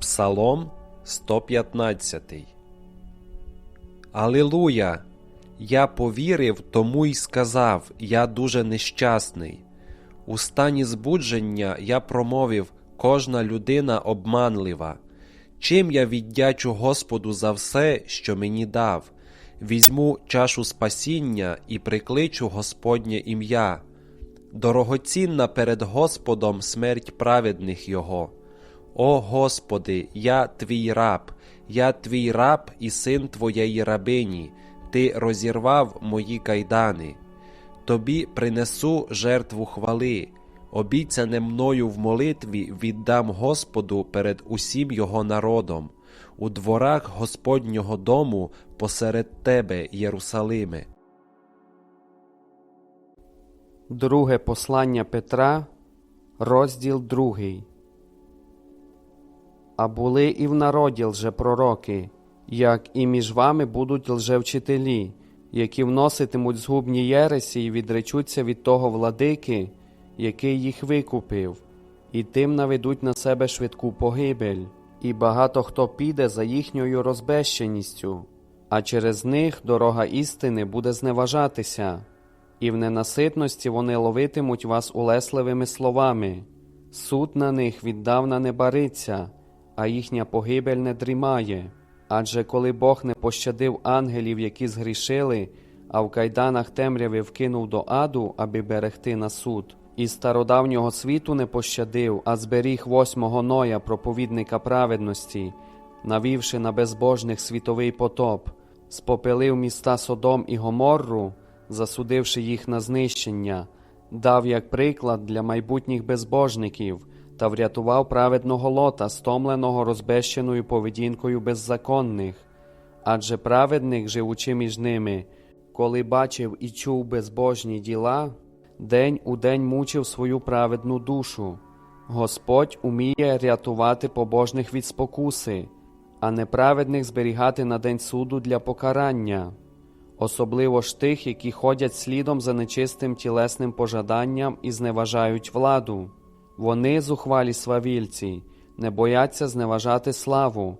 Псалом 115 Алілуя! Я повірив, тому й сказав, я дуже нещасний. У стані збудження я промовив, кожна людина обманлива. Чим я віддячу Господу за все, що мені дав? Візьму чашу спасіння і прикличу Господнє ім'я. Дорогоцінна перед Господом смерть праведних Його. О Господи, я твій раб, я твій раб і син твоєї рабині, ти розірвав мої кайдани. Тобі принесу жертву хвали, обіцяне мною в молитві віддам Господу перед усім його народом, у дворах Господнього дому посеред тебе, Єрусалиме. Друге послання Петра, розділ другий. А були і в народі лжепророки, як і між вами будуть лжевчителі, які вноситимуть згубні єресі і відречуться від того владики, який їх викупив, і тим наведуть на себе швидку погибель, і багато хто піде за їхньою розбещеністю, а через них дорога істини буде зневажатися і в ненаситності вони ловитимуть вас улесливими словами. Суд на них віддавна не бариться, а їхня погибель не дрімає. Адже коли Бог не пощадив ангелів, які згрішили, а в кайданах темряви вкинув до аду, аби берегти на суд, і стародавнього світу не пощадив, а зберіг восьмого Ноя, проповідника праведності, навівши на безбожних світовий потоп, спопелив міста Содом і Гоморру, засудивши їх на знищення, дав як приклад для майбутніх безбожників та врятував праведного лота, стомленого розбещеною поведінкою беззаконних. Адже праведник, живучи між ними, коли бачив і чув безбожні діла, день у день мучив свою праведну душу. Господь уміє рятувати побожних від спокуси, а неправедних зберігати на день суду для покарання особливо ж тих, які ходять слідом за нечистим тілесним пожаданням і зневажають владу. Вони, зухвалі свавільці, не бояться зневажати славу,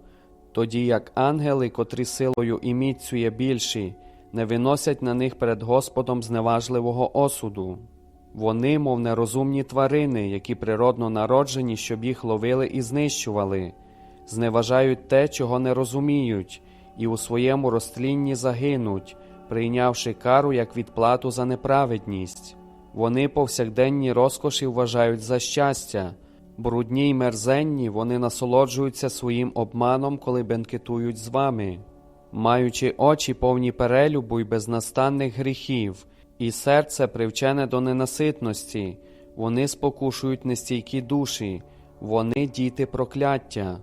тоді як ангели, котрі силою і міцю є більші, не виносять на них перед Господом зневажливого осуду. Вони, мов нерозумні тварини, які природно народжені, щоб їх ловили і знищували, зневажають те, чого не розуміють, і у своєму розтлінні загинуть, прийнявши кару як відплату за неправедність. Вони повсякденні розкоші вважають за щастя, брудні й мерзенні вони насолоджуються своїм обманом, коли бенкетують з вами, маючи очі повні перелюбу й безнастанних гріхів, і серце привчене до ненаситності, вони спокушують нестійкі душі, вони діти прокляття.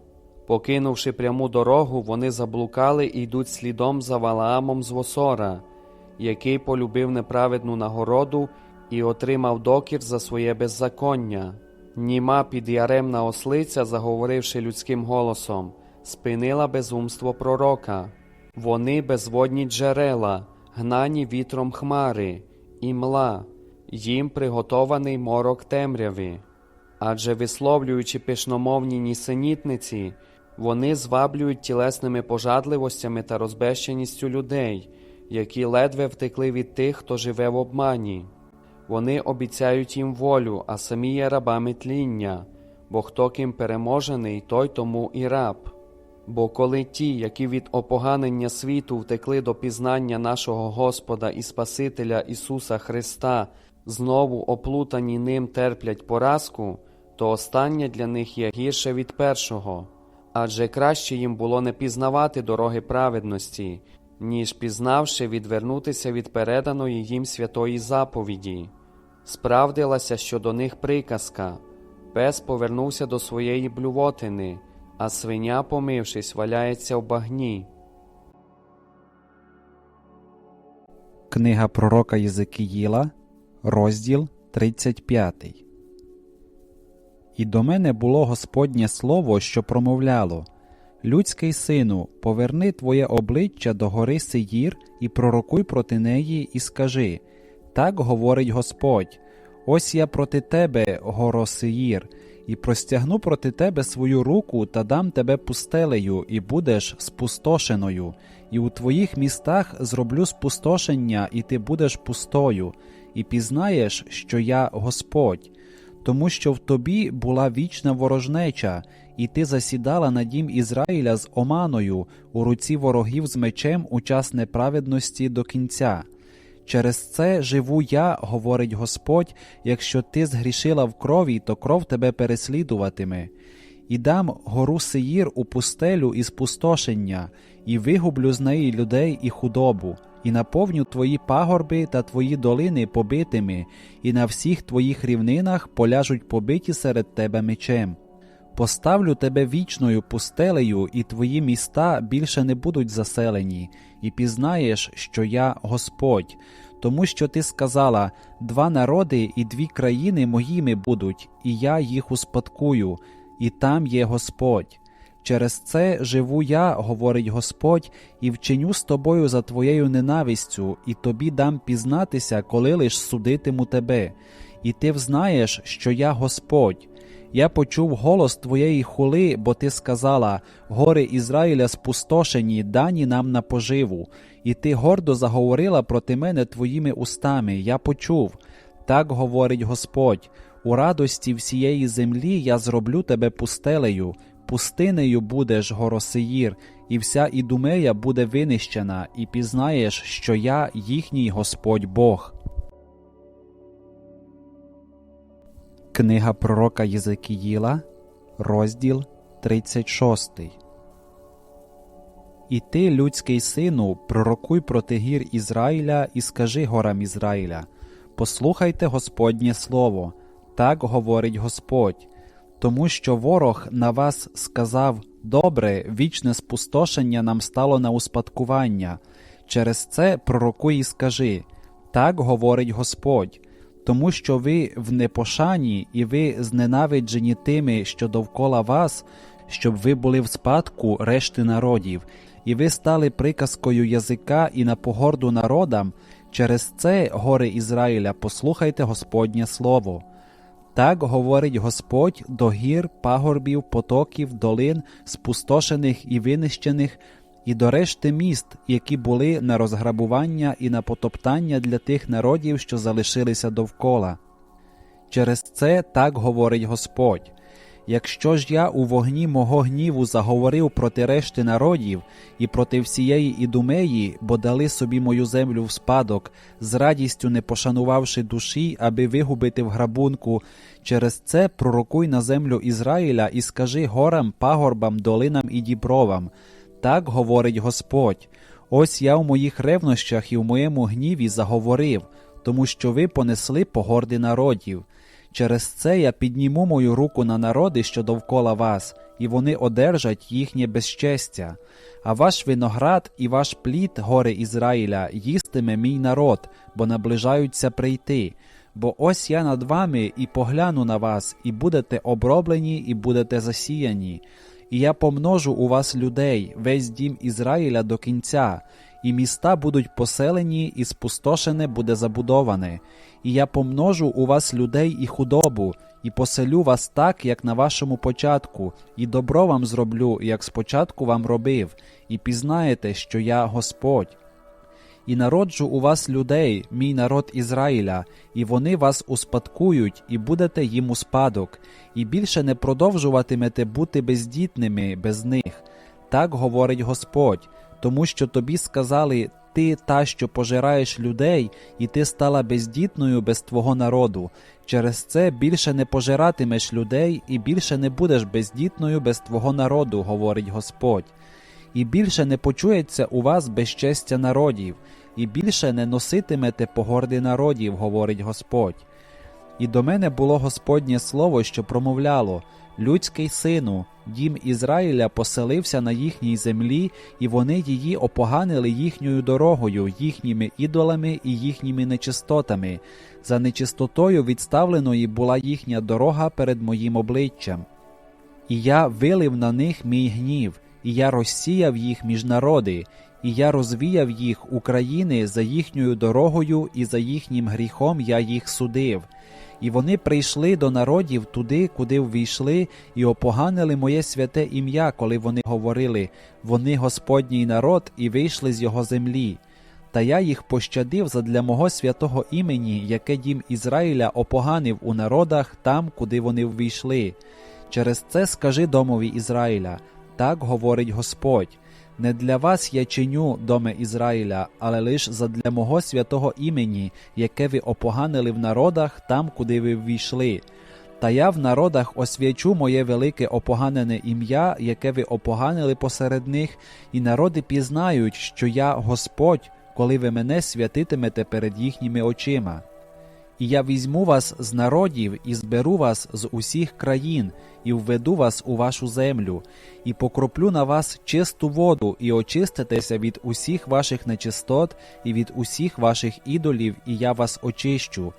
Покинувши пряму дорогу, вони заблукали і йдуть слідом за Валаамом з Восора, який полюбив неправедну нагороду і отримав докір за своє беззаконня. Німа підяремна ослиця, заговоривши людським голосом, спинила безумство пророка. Вони безводні джерела, гнані вітром хмари, і мла, їм приготований морок темряви. Адже висловлюючи пишномовні нісенітниці, вони зваблюють тілесними пожадливостями та розбещеністю людей, які ледве втекли від тих, хто живе в обмані. Вони обіцяють їм волю, а самі є рабами тління, бо хто ким переможений, той тому і раб. Бо коли ті, які від опоганення світу втекли до пізнання нашого Господа і Спасителя Ісуса Христа, знову оплутані ним терплять поразку, то останнє для них є гірше від першого адже краще їм було не пізнавати дороги праведності, ніж пізнавши відвернутися від переданої їм святої заповіді. Справдилася щодо них приказка пес повернувся до своєї блювотини, а свиня, помившись, валяється в багні. Книга пророка Єзекіїла, розділ 35 і до мене було Господнє слово, що промовляло Людський сину, поверни твоє обличчя до гори Сиїр і пророкуй проти неї, і скажи Так говорить Господь: Ось я проти тебе, горо Сиїр, і простягну проти тебе свою руку та дам тебе пустелею, і будеш спустошеною, і у твоїх містах зроблю спустошення, і ти будеш пустою, і пізнаєш, що я Господь, тому що в тобі була вічна ворожнеча, і ти засідала на дім Ізраїля з оманою у руці ворогів з мечем у час неправедності до кінця. Через це живу я, говорить Господь, якщо ти згрішила в крові, то кров тебе переслідуватиме. І дам гору Сеїр у пустелю і спустошення, і вигублю з неї людей і худобу, і наповню твої пагорби та твої долини побитими, і на всіх твоїх рівнинах поляжуть побиті серед тебе мечем. Поставлю тебе вічною пустелею, і твої міста більше не будуть заселені, і пізнаєш, що я Господь, тому що ти сказала: два народи і дві країни моїми будуть, і я їх успадкую, і там є Господь. Через це живу я, говорить Господь, і вчиню з тобою за твоєю ненавистю, і тобі дам пізнатися, коли лиш судитиму тебе, і ти взнаєш, що я Господь. Я почув голос твоєї хули, бо ти сказала: Гори Ізраїля спустошені, дані нам на поживу, і ти гордо заговорила проти мене твоїми устами. Я почув. Так говорить Господь: у радості всієї землі я зроблю тебе пустелею, пустинею будеш горосеїр, і вся ідумея буде винищена, і пізнаєш, що я їхній Господь Бог. Книга пророка Єзекіїла, розділ 36. І ти, людський сину, пророкуй проти гір Ізраїля і скажи горам Ізраїля: Послухайте Господнє слово, так говорить Господь, тому що ворог на вас сказав: Добре, вічне спустошення нам стало на успадкування. Через це пророкуй і скажи: Так говорить Господь тому що ви в непошані і ви зненавиджені тими, що довкола вас, щоб ви були в спадку решти народів, і ви стали приказкою язика і на погорду народам, через це, гори Ізраїля, послухайте Господнє Слово. Так говорить Господь до гір, пагорбів, потоків, долин, спустошених і винищених, і до решти міст, які були на розграбування і на потоптання для тих народів, що залишилися довкола. Через це так говорить Господь. Якщо ж я у вогні мого гніву заговорив проти решти народів і проти всієї ідумеї, бо дали собі мою землю в спадок, з радістю не пошанувавши душі, аби вигубити в грабунку, через це пророкуй на землю Ізраїля і скажи горам, пагорбам, долинам і дібровам. Так говорить Господь. Ось я у моїх ревнощах і в моєму гніві заговорив, тому що ви понесли погорди народів. Через це я підніму мою руку на народи, що довкола вас, і вони одержать їхнє безчестя. А ваш виноград і ваш плід, гори Ізраїля, їстиме мій народ, бо наближаються прийти. Бо ось я над вами і погляну на вас, і будете оброблені, і будете засіяні. І я помножу у вас людей, весь дім Ізраїля до кінця, і міста будуть поселені, і спустошене буде забудоване. І я помножу у вас людей і худобу, і поселю вас так, як на вашому початку, і добро вам зроблю, як спочатку вам робив, і пізнаєте, що я Господь. І народжу у вас людей, мій народ Ізраїля, і вони вас успадкують, і будете їм у спадок, і більше не продовжуватимете бути бездітними без них. Так говорить Господь, тому що тобі сказали ти та, що пожираєш людей, і ти стала бездітною без твого народу. Через це більше не пожиратимеш людей, і більше не будеш бездітною без твого народу, говорить Господь. І більше не почується у вас безчестя народів, і більше не носитимете погорди народів, говорить Господь. І до мене було Господнє слово, що промовляло Людський сину, дім Ізраїля поселився на їхній землі, і вони її опоганили їхньою дорогою, їхніми ідолами і їхніми нечистотами. За нечистотою відставленої була їхня дорога перед моїм обличчям. І я вилив на них мій гнів, і я розсіяв їх між народи, і я розвіяв їх України за їхньою дорогою, і за їхнім гріхом я їх судив. І вони прийшли до народів туди, куди ввійшли, і опоганили моє святе ім'я, коли вони говорили вони Господній народ і вийшли з його землі. Та я їх пощадив задля мого святого імені, яке дім Ізраїля опоганив у народах там, куди вони ввійшли. Через це скажи домові Ізраїля, так говорить Господь. Не для вас я чиню, доме Ізраїля, але лиш задля мого святого імені, яке ви опоганили в народах там, куди ви ввійшли. Та я в народах освячу моє велике опоганене ім'я, яке ви опоганили посеред них, і народи пізнають, що я Господь, коли ви мене святитимете перед їхніми очима. І я візьму вас з народів і зберу вас з усіх країн, і введу вас у вашу землю, і покроплю на вас чисту воду, і очиститеся від усіх ваших нечистот і від усіх ваших ідолів, і я вас очищу.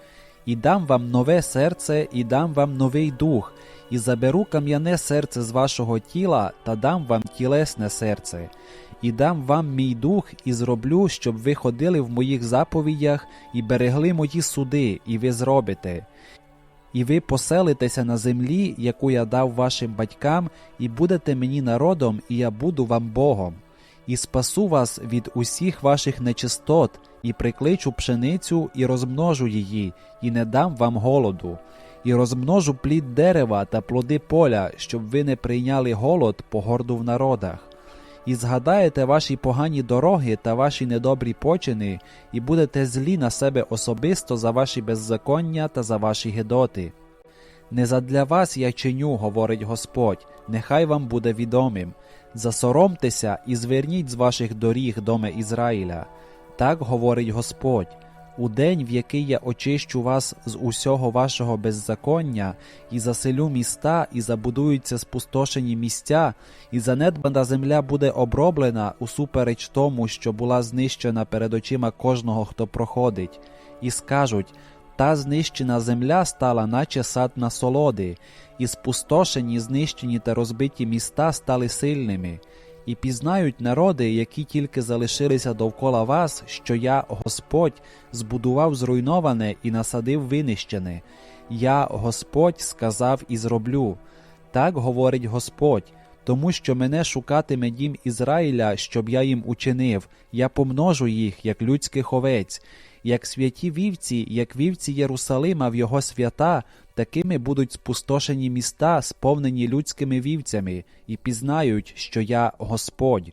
І дам вам нове серце, і дам вам новий дух, і заберу кам'яне серце з вашого тіла, та дам вам тілесне серце і дам вам мій дух, і зроблю, щоб ви ходили в моїх заповідях і берегли мої суди, і ви зробите. І ви поселитеся на землі, яку я дав вашим батькам, і будете мені народом, і я буду вам Богом. І спасу вас від усіх ваших нечистот, і прикличу пшеницю, і розмножу її, і не дам вам голоду, і розмножу плід дерева та плоди поля, щоб ви не прийняли голод погорду в народах і згадаєте ваші погані дороги та ваші недобрі почини, і будете злі на себе особисто за ваші беззаконня та за ваші гедоти. Не задля вас я чиню, говорить Господь, нехай вам буде відомим. Засоромтеся і зверніть з ваших доріг, доме Ізраїля. Так говорить Господь. У день, в який я очищу вас з усього вашого беззаконня, і заселю міста, і забудуються спустошені місця, і занедбана земля буде оброблена усупереч тому, що була знищена перед очима кожного, хто проходить, і скажуть та знищена земля стала, наче сад насолоди, і спустошені, знищені та розбиті міста стали сильними. І пізнають народи, які тільки залишилися довкола вас, що я, Господь, збудував зруйноване і насадив винищене. Я, Господь, сказав і зроблю. Так говорить Господь, тому що мене шукатиме дім Ізраїля, щоб я їм учинив, я помножу їх, як людських овець, як святі вівці, як вівці Єрусалима в його свята, такими будуть спустошені міста, сповнені людськими вівцями, і пізнають, що я Господь.